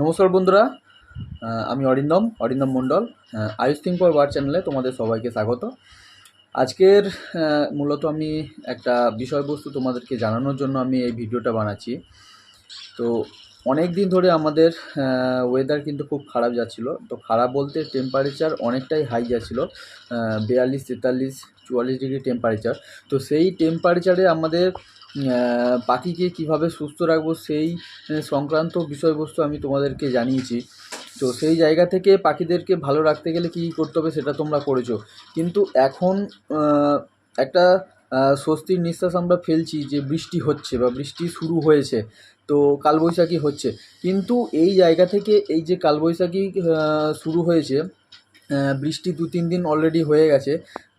নমস্কার বন্ধুরা আমি অরিন্দম অরিন্দম মণ্ডল আয়ুষ থিং ফর বার চ্যানেলে তোমাদের সবাইকে স্বাগত। আজকের মূলত আমি একটা বিষয়বস্তু তোমাদেরকে জানানোর জন্য আমি এই ভিডিওটা বানাচ্ছি। তো অনেক দিন ধরে আমাদের ওয়েদার কিন্তু খুব খারাপ যাচ্ছিল। তো খারাপ বলতে টেম্পারেচার অনেকটাই হাই যাচ্ছিল বিয়াল্লিশ, তেতাল্লিশ, চুয়াল্লিশ ডিগ্রি টেম্পারেচার তো সেই টেম্পারেচারে আমাদের পাখিকে কীভাবে সুস্থ রাখব সেই সংক্রান্ত বিষয়বস্তু আমি তোমাদেরকে জানিয়েছি। তো সেই জায়গা থেকে পাখিদেরকে ভালো রাখতে গেলে কী কী করতে হবে সেটা তোমরা করেছ। কিন্তু এখন একটা স্বস্তির নিঃশ্বাস আমরা ফেলছি যে বৃষ্টি হচ্ছে বা বৃষ্টি শুরু হয়েছে, তো কালবৈশাখী হচ্ছে। কিন্তু এই জায়গা থেকে এই যে কালবৈশাখী শুরু হয়েছে বৃষ্টি দু তিন দিন অলরেডি হয়ে গেছে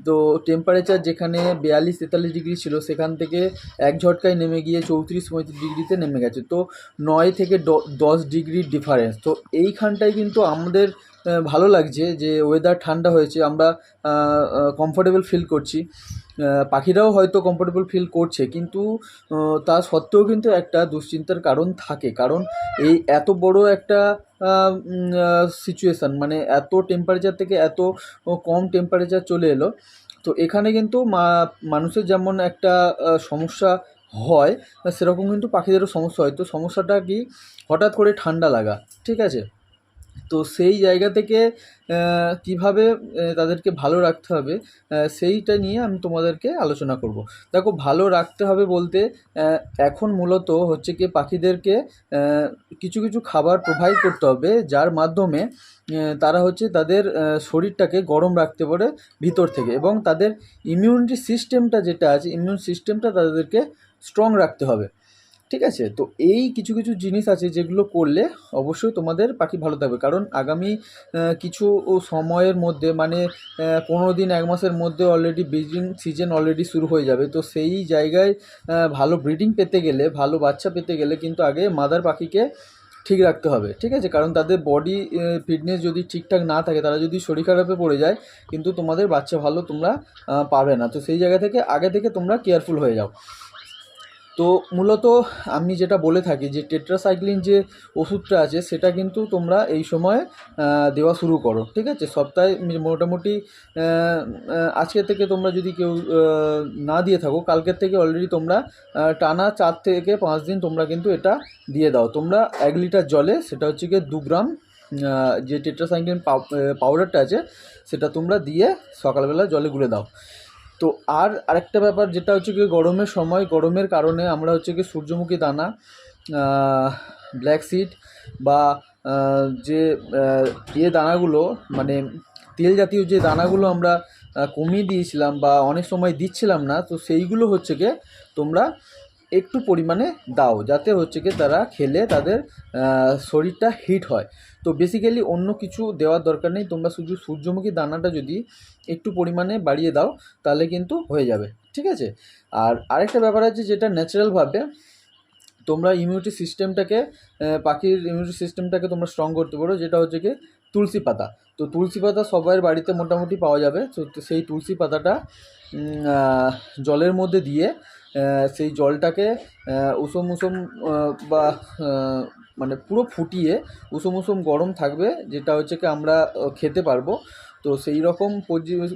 তো টেম্পারেচার যেখানে বিয়াল্লিশ তেতাল্লিশ ডিগ্রি ছিল, সেখান থেকে এক ঝটকায় নেমে গিয়ে চৌত্রিশ পঁয়ত্রিশ ডিগ্রিতে নেমে গেছে। তো নয় থেকে দশ ডিগ্রির ডিফারেন্স তো এইখানটায় কিন্তু আমাদের ভালো লাগছে যে ওয়েদার ঠান্ডা হয়েছে, আমরা কমফোর্টেবল ফিল করছি। পাখিরাও হয়তো কমফোর্টেবল ফিল করছে, কিন্তু তা সত্ত্বেও কিন্তু একটা দুশ্চিন্তার কারণ থাকে। কারণ এই এত বড় একটা সিচুয়েশান মানে এত টেম্পারেচার থেকে এত কম টেম্পারেচার চলে এলো। তো এখানে কিন্তু মানুষের যেমন একটা সমস্যা হয়, সেরকম কিন্তু পাখিদেরও সমস্যা হয়। তো সমস্যাটা কি? হঠাৎ করে ঠান্ডা লাগা, ঠিক আছে? তো সেই জায়গা থেকে কীভাবে তাদেরকে ভালো রাখতে হবে সেইটা নিয়ে আমি তোমাদেরকে আলোচনা করব। দেখো, ভালো রাখতে হবে বলতে এখন মূলত হচ্ছে কি পাখিদেরকে কিছু কিছু খাবার প্রোভাইড করতে হবে, যার মাধ্যমে তারা হচ্ছে তাদের শরীরটাকে গরম রাখতে পারে ভিতর থেকে এবং তাদের ইমিউনিটি সিস্টেমটা যেটা আছে ইমিউন সিস্টেমটা তাদেরকে স্ট্রং রাখতে হবে। ঠিক আছে? তো এই কিছু কিছু জিনিস আছে যেগুলো করলে অবশ্যই তোমাদের পাখি ভালো থাকবে। কারণ আগামী কিছু সময়ের মধ্যে মানে পনেরো দিন, এক মাসের মধ্যে অলরেডি ব্রিডিং সিজন অলরেডি শুরু হয়ে যাবে। তো সেই জায়গায় ভালো ব্রিডিং পেতে গেলে, ভালো বাচ্চা পেতে গেলে কিন্তু আগে মাদার পাখিকে ঠিক রাখতে হবে। ঠিক আছে? কারণ তাদের বডি ফিটনেস যদি ঠিকঠাক না থাকে, তারা যদি শরীর খারাপে পড়ে যায়, কিন্তু তোমাদের বাচ্চা ভালো তোমরা পাবে না। তো সেই জায়গা থেকে, আগে থেকে তোমরা কেয়ারফুল হয়ে যাও। তো মূলত আমি যেটা বলে থাকি যে টেট্রাসাইক্লিন যে ওষুধটা আছে, সেটা কিন্তু তোমরা এই সময় দেওয়া শুরু করো, ঠিক আছে? সপ্তাহে মোটামুটি আজকে থেকে তোমরা যদি কেউ না দিয়ে থাকো, কালকের থেকে অলরেডি তোমরা টানা চার থেকে পাঁচ দিন তোমরা কিন্তু এটা দিয়ে দাও। তোমরা এক লিটার জলে, সেটা হচ্ছে গিয়ে দু গ্রাম যে টেট্রাসাইক্লিন পাউডারটা আছে, সেটা তোমরা দিয়ে সকালবেলা জলে গুলে দাও। তো আর আরেকটা ব্যাপার যেটা হচ্ছে কি গরমের সময়, গরমের কারণে আমরা হচ্ছে কি সূর্যমুখী দানা ব্ল্যাক সিড বা যে ইয়ে দানাগুলো মানে তেল জাতীয় যে দানাগুলো আমরা কমিয়ে দিয়েছিলাম বা অনেক সময় দিচ্ছিলাম না, তো সেইগুলো হচ্ছে কি তোমরা একটু পরিমাণে দাও, যাতে হচ্ছে কি তারা খেলে তাদের শরীরটা হিট হয়। তো বেসিক্যালি অন্য কিছু দেওয়ার দরকার নেই, তোমরা শুধু সূর্যমুখী দানাটা যদি একটু পরিমাণে বাড়িয়ে দাও, তাহলে কিন্তু হয়ে যাবে, ঠিক আছে? আর আরেকটা ব্যাপার আছে যেটা ন্যাচারালভাবে তোমরা ইমিউনিটি সিস্টেমটাকে পাখির ইমিউনিটি সিস্টেমটাকে তোমরা স্ট্রং করতে পারো, যেটা হচ্ছে কি তুলসী পাতা। তো তুলসী পাতা সবার বাড়িতে মোটামুটি পাওয়া যাবে, তো সেই তুলসী পাতাটা জলের মধ্যে দিয়ে সেই জলটাকে উষুম উষুম বা মানে পুরো ফুটিয়ে উষুম উষুম গরম থাকবে, যেটা হচ্ছে কি আমরা খেতে পারব। তো সেই রকম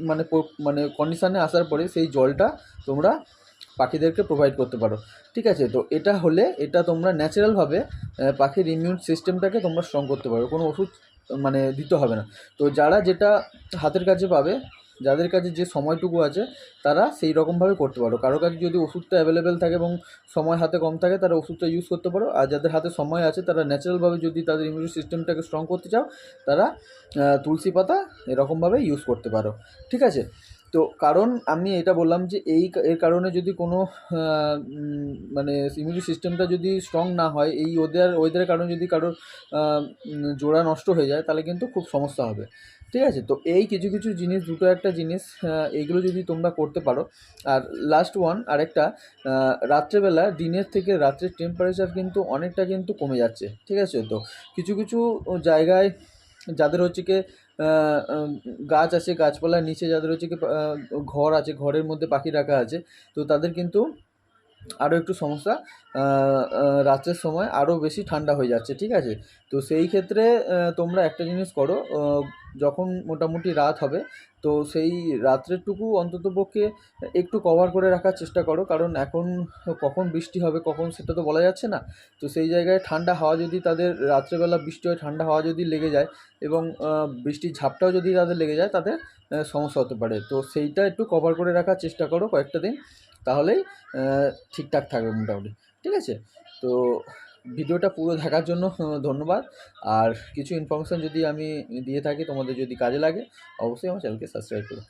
মানে মানে কন্ডিশানে আসার পরে সেই জলটা তোমরা পাখিদেরকে প্রোভাইড করতে পারো। ঠিক আছে? তো এটা হলে এটা তোমরা ন্যাচারালভাবে পাখির ইমিউন সিস্টেমটাকে তোমরা স্ট্রং করতে পারো। কোনো ওষুধ মানে দিতে হবে না। তো যারা যেটা হাতের কাছে পাবে যাদের কাছে যে সময়টুকু আছে, তারা সেই রকমভাবে করতে পারো। কারও কাছে যদি ওষুধটা অ্যাভেলেবেল থাকে এবং সময় হাতে কম থাকে, তারা ওষুধটা ইউজ করতে পারো। আর যাদের হাতে সময় আছে, তারা ন্যাচারালভাবে যদি তাদের ইমিউন সিস্টেমটাকে স্ট্রং করতে চাও, তারা তুলসী পাতা এরকমভাবে ইউজ করতে পারো। ঠিক আছে? তো কারণ আমি এটা বললাম যে এই এর কারণে যদি কোনো মানে ইমিউনিটি সিস্টেমটা যদি স্ট্রং না হয় এই ওদের ওয়েদারের কারণে যদি কারোর জোড়া নষ্ট হয়ে যায় তাহলে কিন্তু খুব সমস্যা হবে। ঠিক আছে? তো এই কিছু কিছু জিনিস দুটো একটা জিনিস আহ, এইগুলো যদি তোমরা করতে পারো। আর লাস্ট ওয়ান আরেকটা রাত্রেবেলা দিনের থেকে রাত্রের টেম্পারেচার কিন্তু অনেকটা কিন্তু কমে যাচ্ছে। ঠিক আছে? তো কিছু কিছু জায়গায় যাদের হচ্ছে কি গাছ আছে, গাছপালার নিচে যাদের হচ্ছে কি ঘর আছে, ঘরের মধ্যে পাখি রাখা আছে, তো তাদের কিন্তু আরও একটু সমস্যা রাত্রের সময় আরও বেশি ঠান্ডা হয়ে যাচ্ছে, ঠিক আছে? তো সেই ক্ষেত্রে তোমরা একটা জিনিস করো যখন মোটামুটি রাত হবে, তো সেই রাত্রেরটুকু অন্তত পক্ষে একটু কভার করে রাখার চেষ্টা করো, কারণ এখন কখন বৃষ্টি হবে, কখন সেটা তো বলা যাচ্ছে না। তো সেই জায়গায় ঠান্ডা হাওয়া যদি তাদের, রাত্রেবেলা বৃষ্টি হয় ঠান্ডা হাওয়া যদি লেগে যায় এবং বৃষ্টির ঝাপটাও যদি তাদের লেগে যায়, তাদের সমস্যা হতে পারে। তো সেইটা একটু কভার করে রাখার চেষ্টা করো কয়েকটা দিন। তাহলেই ঠিকঠাক থাকবে মোটামুটি। ঠিক আছে? তো ভিডিওটা পুরো দেখার জন্য ধন্যবাদ। আর কিছু ইনফরমেশান যদি আমি দিয়ে থাকি, তোমাদের যদি কাজে লাগে, অবশ্যই আমার চ্যানেলকে সাবস্ক্রাইব করো।